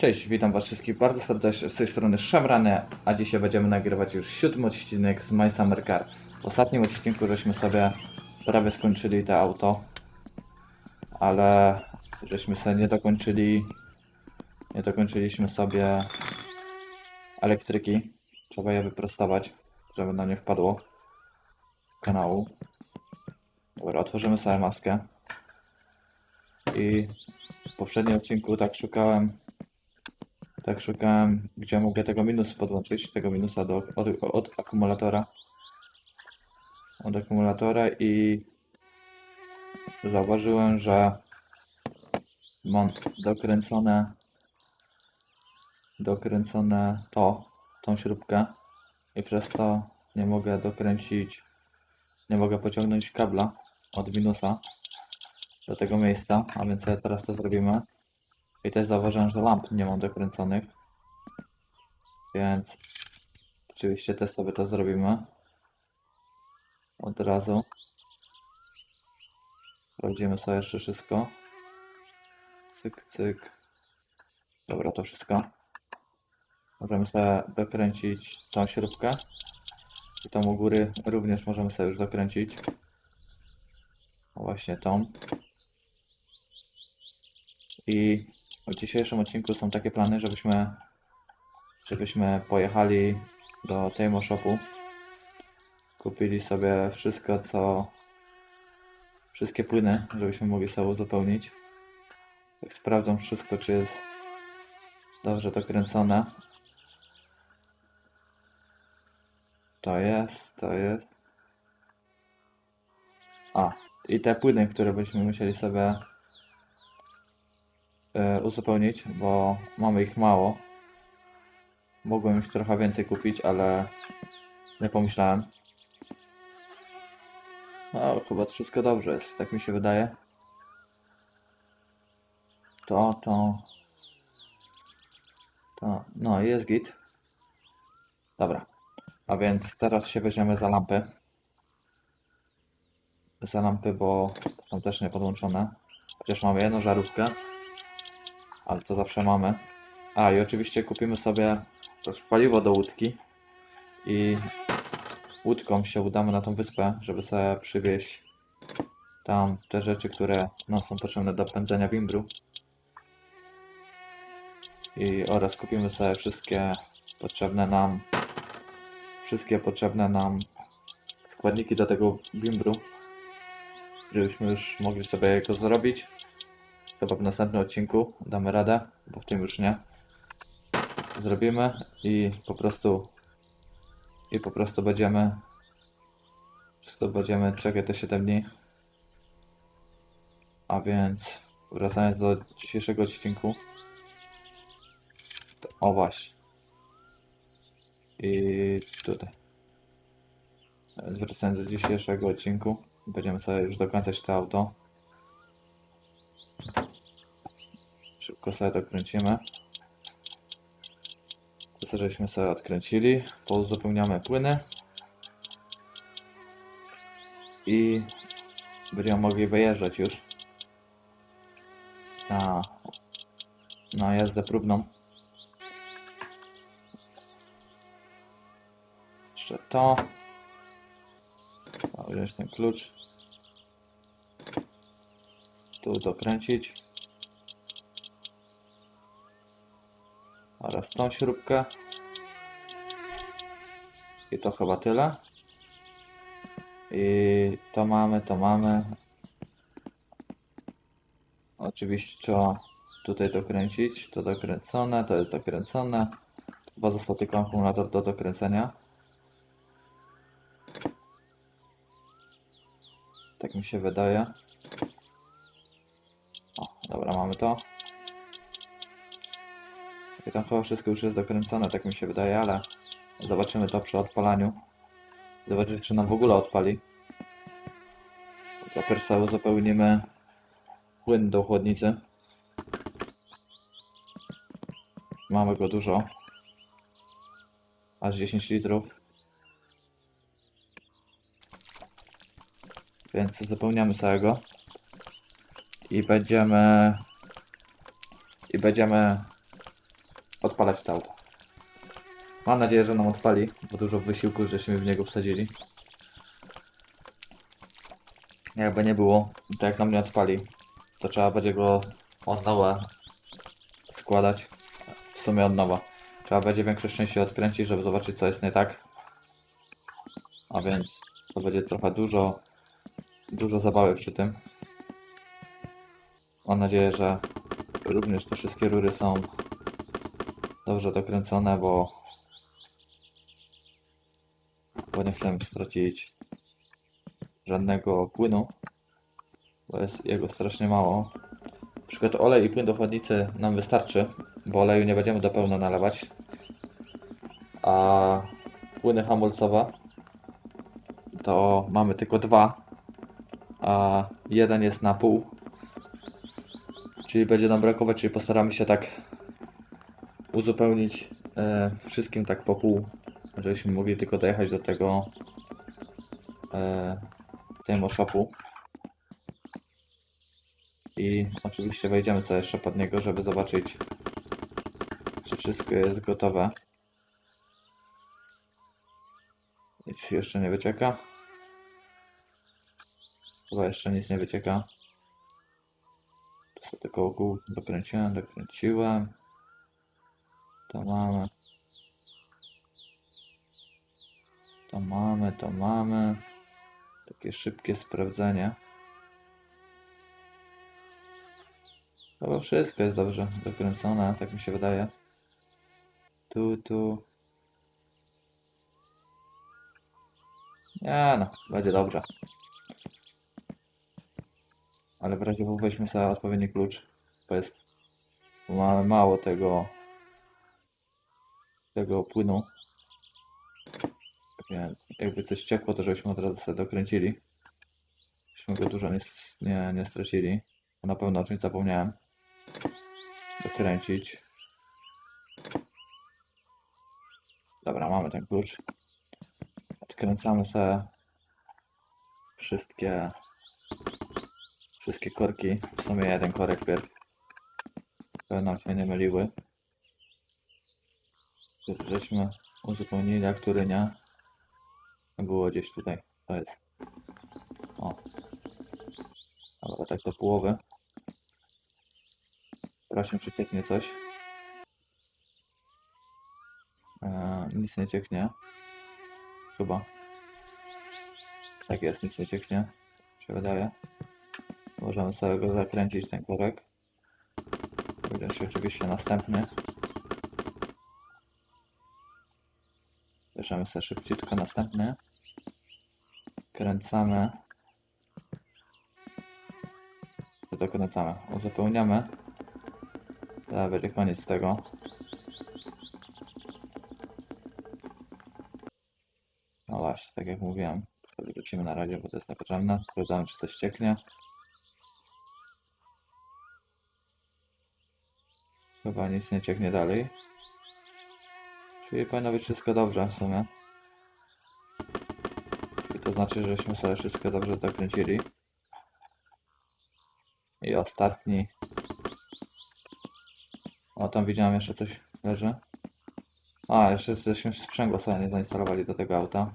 Cześć, witam was wszystkich bardzo serdecznie z tej strony Szemrany, a dzisiaj będziemy nagrywać już siódmy odcinek z My Summer Car. W ostatnim odcinku żeśmy sobie prawie skończyli to auto, ale żeśmy sobie nie dokończyli, nie dokończyliśmy sobie elektryki. Trzeba je wyprostować, żeby na nie wpadło kanału. Dobra, otworzymy sobie maskę. I w poprzednim odcinku tak szukałem tak szukałem, gdzie mogę tego minusu podłączyć, tego minusa do, od, od akumulatora. Od akumulatora i zauważyłem, że mam dokręcone dokręcone to, tą śrubkę i przez to nie mogę dokręcić, nie mogę pociągnąć kabla od minusa do tego miejsca, a więc teraz to zrobimy. I też zauważyłem, że lamp nie mam dokręconych. Więc oczywiście też sobie to zrobimy. Od razu. Sprawdzimy sobie jeszcze wszystko. Cyk, cyk. Dobra, to wszystko. Możemy sobie dokręcić tą śrubkę. I tą u góry również możemy sobie już dokręcić. Właśnie tą. I w dzisiejszym odcinku są takie plany, żebyśmy, żebyśmy pojechali do Tejmo Shopu. Kupili sobie wszystko, co. Wszystkie płyny, żebyśmy mogli sobie uzupełnić. Tak sprawdzam wszystko, czy jest dobrze dokręcone. To jest, to jest. A, i te płyny, które byśmy musieli sobie uzupełnić, bo mamy ich mało. Mogłem ich trochę więcej kupić, ale nie pomyślałem. No, chyba wszystko dobrze jest, tak mi się wydaje. To, to. To, no jest git. Dobra. A więc teraz się weźmiemy za lampy. Za lampy, bo są też nie podłączone. Chociaż mamy jedną żarówkę ale to zawsze mamy. A i oczywiście kupimy sobie też paliwo do łódki i łódką się udamy na tą wyspę, żeby sobie przywieźć tam te rzeczy, które no, są potrzebne do pędzenia wimbru. I oraz kupimy sobie wszystkie potrzebne nam wszystkie potrzebne nam składniki do tego wimbru, żebyśmy już mogli sobie go zrobić. Chyba w następnym odcinku damy radę, bo w tym już nie. Zrobimy i po prostu i po prostu będziemy wszystko będziemy czekać te 7 dni. A więc wracając do dzisiejszego odcinku. To, o właśnie. I tutaj. Wracając do dzisiejszego odcinku. Będziemy sobie już dokończać to auto. Szybko sobie dokręcimy. To żeśmy sobie odkręcili. Pouzupełniamy płyny. I będziemy mogli wyjeżdżać już na, na jazdę próbną. Jeszcze to. Trzeba wziąć ten klucz. Tu dokręcić. Oraz tą śrubkę. I to chyba tyle. I to mamy, to mamy. Oczywiście trzeba tutaj dokręcić. To dokręcone, to jest dokręcone. Chyba został tylko akumulator do dokręcenia. Tak mi się wydaje. O, dobra, mamy to. I tam chyba wszystko już jest dokręcone, tak mi się wydaje, ale zobaczymy to przy odpalaniu. Zobaczymy, czy nam w ogóle odpali. Najpierw sobie uzupełnimy płyn do chłodnicy. Mamy go dużo. Aż 10 litrów. Więc uzupełniamy całego. I będziemy... I będziemy odpalać to auto. Mam nadzieję, że nam odpali, bo dużo wysiłku żeśmy w niego wsadzili. Jakby nie było, to jak nam nie odpali, to trzeba będzie go od nowa składać. W sumie od nowa. Trzeba będzie większość części odkręcić, żeby zobaczyć co jest nie tak. A więc to będzie trochę dużo, dużo zabawy przy tym. Mam nadzieję, że również te wszystkie rury są dobrze dokręcone, bo, bo nie chcę stracić żadnego płynu, bo jest jego strasznie mało. Na przykład olej i płyn do chłodnicy nam wystarczy, bo oleju nie będziemy do pełna nalewać, a płyny hamulcowe to mamy tylko dwa, a jeden jest na pół, czyli będzie nam brakować, czyli postaramy się tak uzupełnić e, wszystkim tak po pół, żebyśmy mogli tylko dojechać do tego e, demo shopu. I oczywiście wejdziemy sobie jeszcze pod niego, żeby zobaczyć, czy wszystko jest gotowe. Nic jeszcze nie wycieka. Chyba jeszcze nic nie wycieka. Tu sobie tylko ogół dokręciłem, dokręciłem. To mamy. To mamy, to mamy. Takie szybkie sprawdzenie. Chyba wszystko jest dobrze dokręcone, tak mi się wydaje. Tu, tu. Nie no, będzie dobrze. Ale w razie weźmy sobie odpowiedni klucz, bo jest mamy mało tego tego płynu. Więc jakby coś ciekło, to żebyśmy od razu sobie dokręcili. Żebyśmy go dużo nie, nie, nie stracili. Na pewno o czymś zapomniałem. Dokręcić. Dobra, mamy ten klucz. Odkręcamy sobie wszystkie wszystkie korki. W sumie jeden korek pierw. Żeby nam się nie myliły. Żeśmy uzupełnili, a który nie. Było gdzieś tutaj. To jest. O. Dobra, tak do połowy. Teraz się przecieknie coś. Eee, nic nie cieknie. Chyba. Tak jest, nic nie cieknie. Się wydaje. Możemy sobie go zakręcić ten korek. Będzie się oczywiście następny. Bierzemy sobie szybciutko następny. Kręcamy. To dokręcamy. Uzupełniamy. To będzie koniec tego. No właśnie, tak jak mówiłem. To na razie, bo to jest niepotrzebne. Sprawdzamy, czy coś cieknie. Chyba nic nie cieknie dalej. Czyli powinno być wszystko dobrze w sumie. Czyli to znaczy, żeśmy sobie wszystko dobrze dokręcili. I ostatni. O, tam widziałem jeszcze coś leży. A, jeszcze żeśmy sprzęgło sobie nie zainstalowali do tego auta.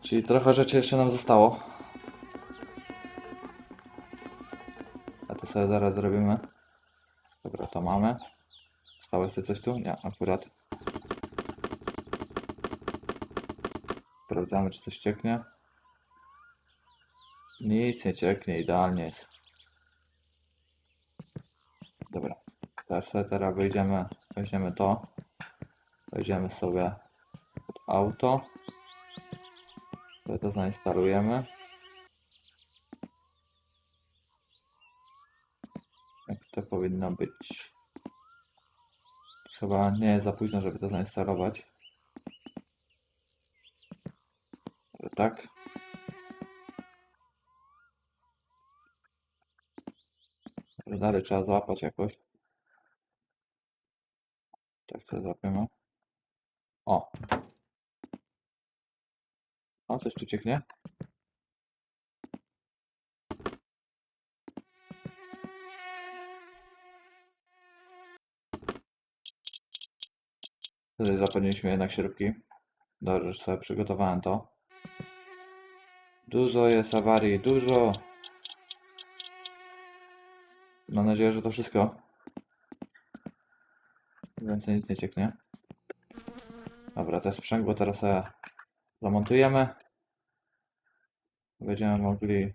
Czyli trochę rzeczy jeszcze nam zostało. A to sobie zaraz zrobimy. Dobra, to mamy. Jeszcze coś tu? Nie, akurat. Sprawdzamy, czy coś cieknie. Nic nie cieknie, idealnie jest. Dobra. Teraz sobie teraz wyjdziemy, weźmiemy to. Wejdziemy sobie auto. Sobie to zainstalujemy. Jak to powinno być? Chyba nie jest za późno, żeby to zainstalować. Ale tak. Ale Dalej trzeba złapać jakoś. Tak to złapiemy. O! O, coś tu cieknie. Tutaj zapaliliśmy jednak śrubki. Dobrze, sobie przygotowałem to. Dużo jest awarii, dużo. Mam nadzieję, że to wszystko. Więcej nic nie cieknie. Dobra, te sprzęgło teraz zamontujemy. Będziemy mogli...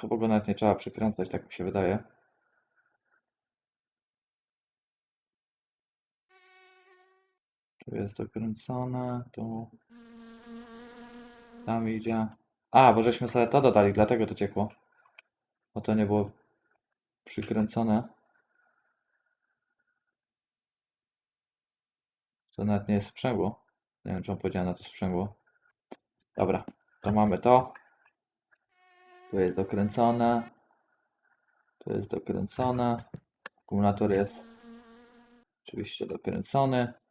Chyba go nawet nie trzeba przykręcać, tak mi się wydaje. Tu jest dokręcone, tu... Tam idzie. A, bo żeśmy sobie to dodali, dlatego to ciekło. Bo to nie było przykręcone. To nawet nie jest sprzęgło. Nie wiem, czy on powiedział na to sprzęgło. Dobra, to mamy to. Tu jest dokręcone. Tu jest dokręcone. Akumulator jest oczywiście dokręcony.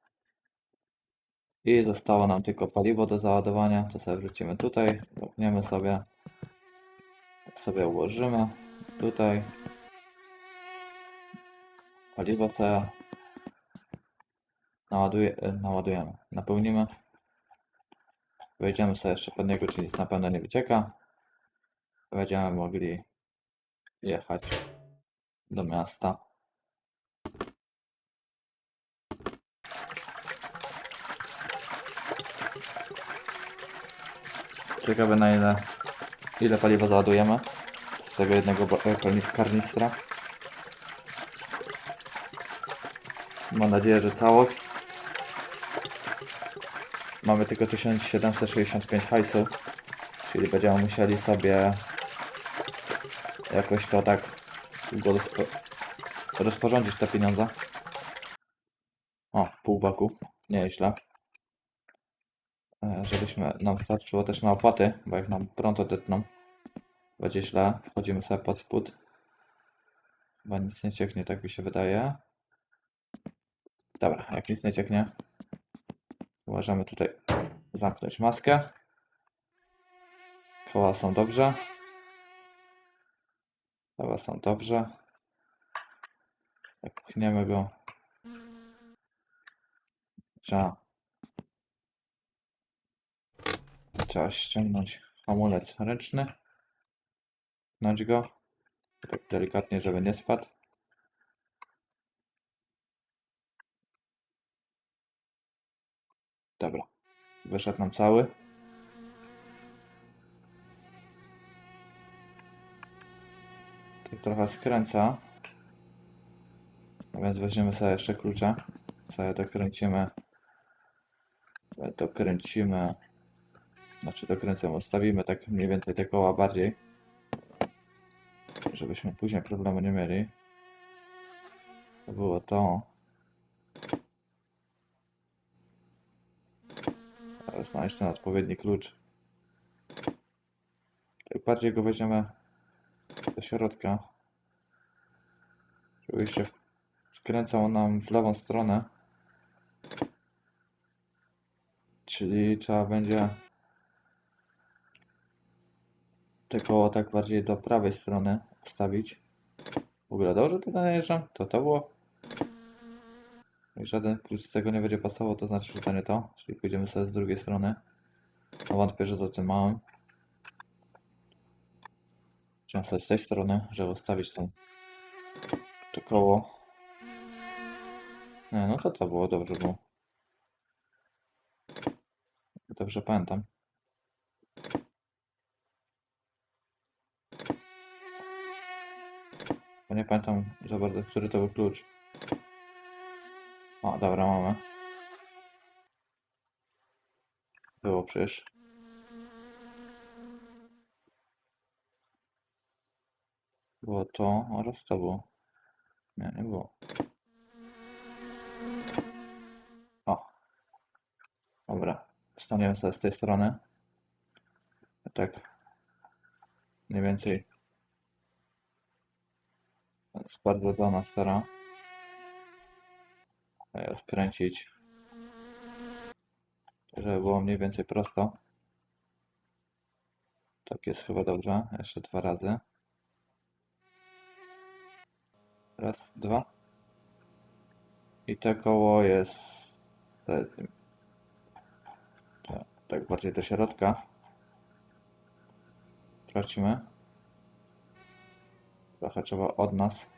I zostało nam tylko paliwo do załadowania. To sobie wrzucimy tutaj. Zamkniemy sobie. Sobie ułożymy. Tutaj. Paliwo sobie naładuje, naładujemy. Napełnimy. Wejdziemy sobie jeszcze pod niego, czyli nic na pewno nie wycieka. Będziemy mogli jechać do miasta. Ciekawe na ile, ile paliwa załadujemy z tego jednego e, karni- karnistra. Mam nadzieję, że całość. Mamy tylko 1765 hajsu, czyli będziemy musieli sobie jakoś to tak rozporządzić te pieniądze. O, pół baku, nieźle. Żebyśmy nam starczyło też na opłaty, bo jak nam prąd odetną, będzie źle. Wchodzimy sobie pod spód. Chyba nic nie cieknie, tak mi się wydaje. Dobra, jak nic nie cieknie, możemy tutaj zamknąć maskę. Koła są dobrze. Koła są dobrze. Jak pchniemy go, trzeba, trzeba ściągnąć hamulec ręczny. Pchnąć go. Tak delikatnie, żeby nie spadł. Dobra. Wyszedł nam cały. Tak trochę skręca. No więc weźmiemy sobie jeszcze klucze. Sobie dokręcimy. Dokręcimy. Znaczy dokręcimy. Ustawimy tak mniej więcej te koła bardziej. Żebyśmy później problemu nie mieli. To było to. Teraz znaleźć ten odpowiedni klucz. Tak bardziej go weźmiemy do środka. Żeby się wkręcał nam w lewą stronę. Czyli trzeba będzie te koło tak bardziej do prawej strony ustawić. W ogóle dobrze to najeżdżam? To to było? Jak żaden klucz z tego nie będzie pasował, to znaczy, że to nie to. Czyli pójdziemy sobie z drugiej strony. No wątpię, że to tym małym. Chciałem sobie z tej strony, żeby ustawić tą, to koło. Nie, no to to było dobrze było. Dobrze pamiętam. Bo nie pamiętam za bardzo, który to był klucz. O, dobra, mamy. Było przecież. Było to oraz to było. Nie, nie było. O. Dobra. Staniemy sobie z tej strony. Tak. Mniej więcej. Spadła do nas teraz. Skręcić. Żeby było mniej więcej prosto. Tak jest chyba dobrze. Jeszcze dwa razy. Raz, dwa. I te koło jest. To jest. Tak, tak bardziej do środka. Tracimy. Trochę trzeba od nas.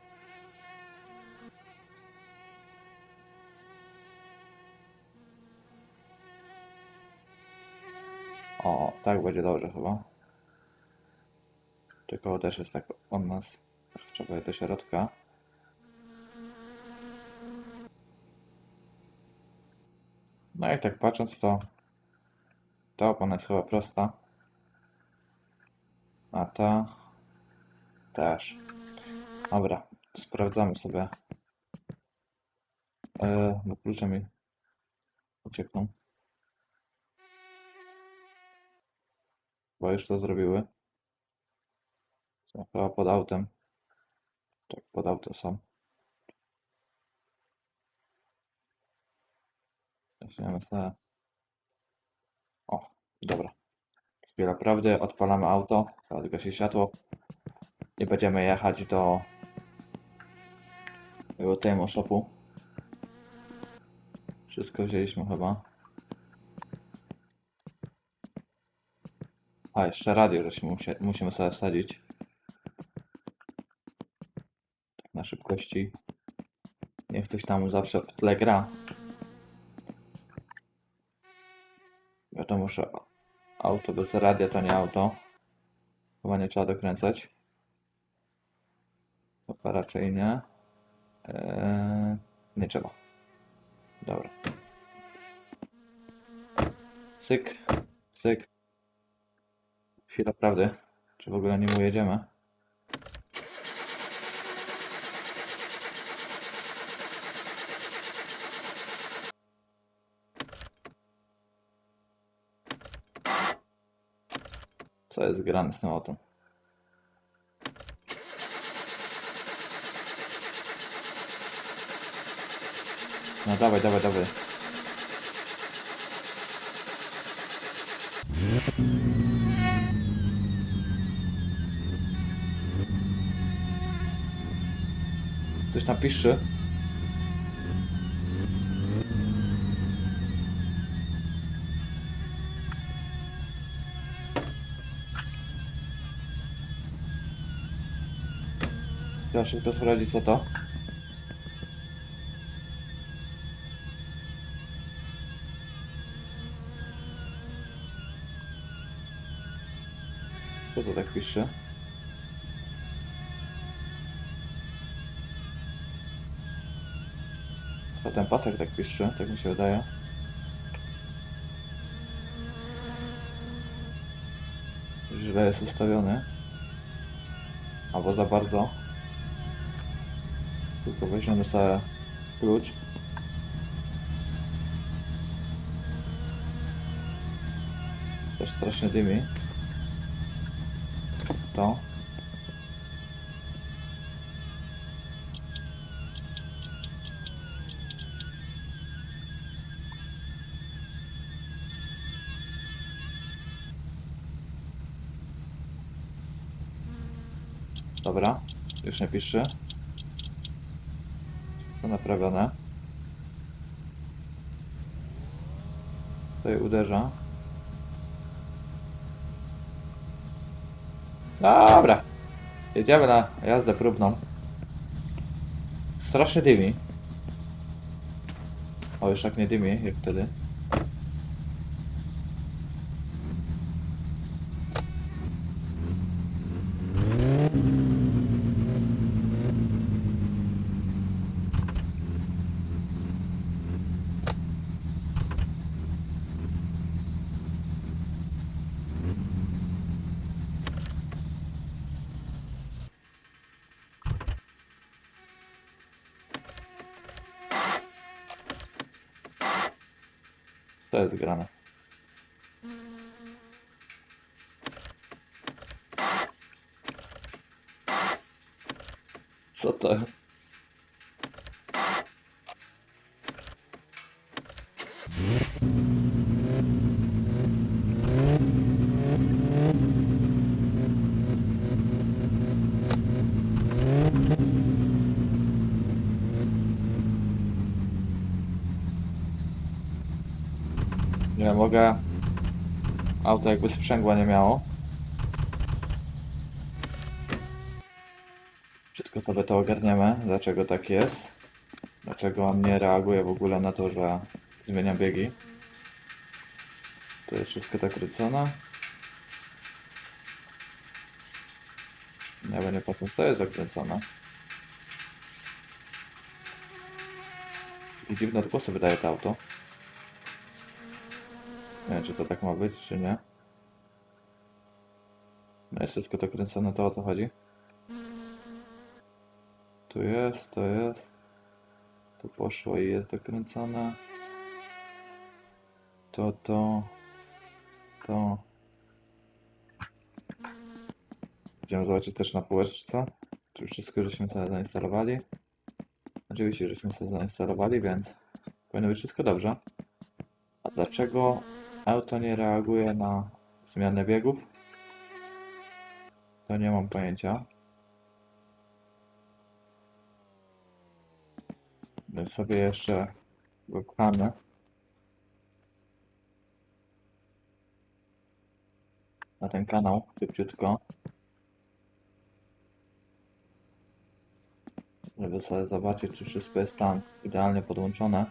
O, tak będzie dobrze chyba. Tylko też jest tak od nas. Trzeba je do środka. No i tak patrząc to ta opona jest chyba prosta. A ta też. Dobra, sprawdzamy sobie. E, bo klucze mi uciekną. Bo już to zrobiły. Są chyba pod autem. Tak, pod autem są. Weźmiemy sobie. O, dobra. Chwila prawdy, odpalamy auto, teraz gasi światło i będziemy jechać do tego Temo Shopu. Wszystko wzięliśmy chyba. A, jeszcze radio, musie, musimy sobie wsadzić. Tak na szybkości. Niech coś tam zawsze w tle gra. Wiadomo, że auto bez radia to nie auto. Chyba nie trzeba dokręcać. Chyba raczej nie. Eee, nie trzeba. Dobra. Cyk, cyk. Chwila prawdy. Czy w ogóle nim ujedziemy? Co jest grane z tym autem? No dawaj, dawaj, dawaj. Ktoś tam pisze. Trzeba szybko sprawdzić co to. Pasek tak pisze, tak mi się wydaje. Źle jest ustawiony. Albo za bardzo. Tylko weźmiemy sobie klucz. Też strasznie dymi. To. Pisze. To naprawione. Tutaj uderza. Dobra. Jedziemy na jazdę próbną. Strasznie dymi. O, już tak nie dymi, jak wtedy. Co to? Ja mogę... Auto jakby sprzęgła nie miało. Sobie to ogarniemy, dlaczego tak jest. Dlaczego on nie reaguje w ogóle na to, że zmieniam biegi. To jest wszystko tak. Nie wiem, nie patrząc, to jest zakręcone. I dziwne odgłosy wydaje to auto. Nie wiem, czy to tak ma być, czy nie. No jest wszystko to kręcone, to o co chodzi. Tu jest, to jest. Tu poszło i jest dokręcone. To, to. To. Idziemy zobaczyć też na półeczce. Już wszystko żeśmy sobie zainstalowali. Oczywiście, żeśmy sobie zainstalowali, więc powinno być wszystko dobrze. A dlaczego auto nie reaguje na zmianę biegów? To nie mam pojęcia. Sobie jeszcze wypchamy. Na ten kanał szybciutko. Żeby sobie zobaczyć, czy wszystko jest tam idealnie podłączone.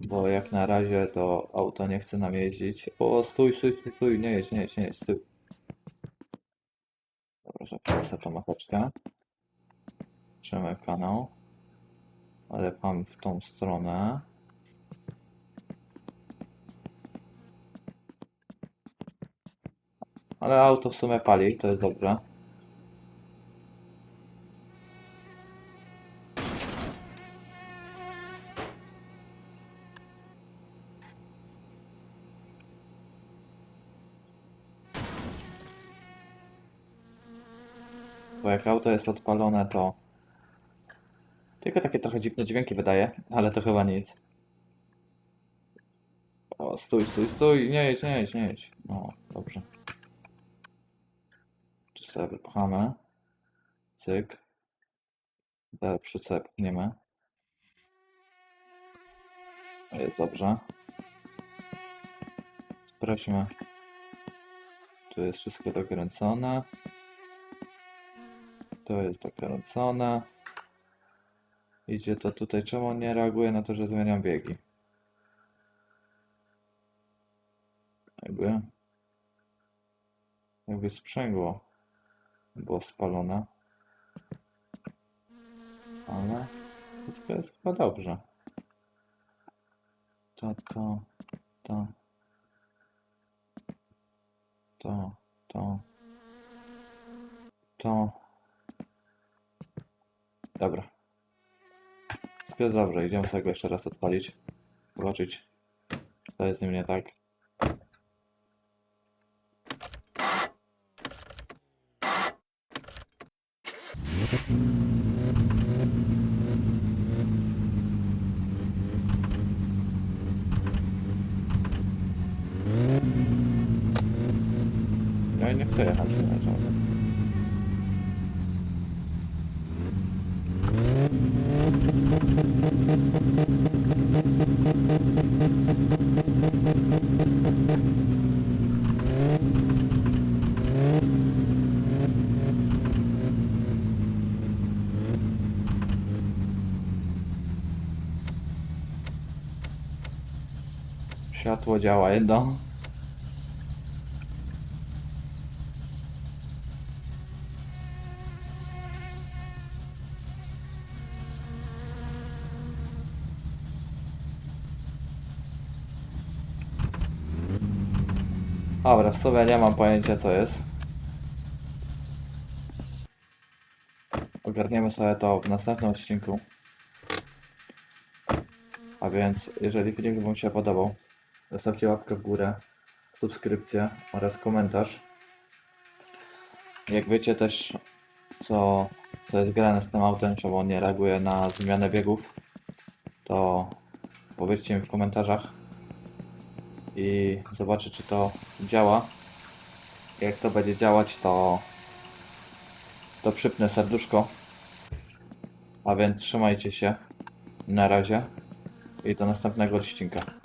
Bo jak na razie to auto nie chce nam jeździć. O, stój, stój, stój, stój, nie jedź, nie jedź, nie jedź, stój. Zapiszę sobie tą mapeczkę. Trzymaj kanał. Ale pan w tą stronę. Ale auto w sumie pali, to jest dobre. Jak auto jest odpalone, to tylko takie trochę dziwne dźwięki wydaje, ale to chyba nic. O, stój, stój, stój, nie jedź, nie jedź, nie jedź. No, dobrze. Tu sobie wypchamy. Cyk. Przód sobie pchniemy. Jest dobrze. Sprawdźmy. Tu jest wszystko dokręcone. To jest dokręcone. Idzie to tutaj. Czemu on nie reaguje na to, że zmieniam biegi? Jakby. Jakby sprzęgło było spalone. Ale wszystko jest chyba dobrze. To, to, to. To, to. To. Dobra. Wszystko dobrze, idziemy sobie go jeszcze raz odpalić. Zobaczyć, co jest z nim nie tak. Ja nie chcę jechać na ciągle. Światło działa jedno. Dobra, w sumie nie mam pojęcia co jest. Ogarniemy sobie to w następnym odcinku. A więc, jeżeli filmik Wam się podobał, zostawcie łapkę w górę, subskrypcję oraz komentarz. Jak wiecie też, co, co jest grane z tym autem, czemu on nie reaguje na zmianę biegów, to powiedzcie mi w komentarzach i zobaczę, czy to działa. Jak to będzie działać, to, to przypnę serduszko. A więc trzymajcie się. Na razie i do następnego odcinka.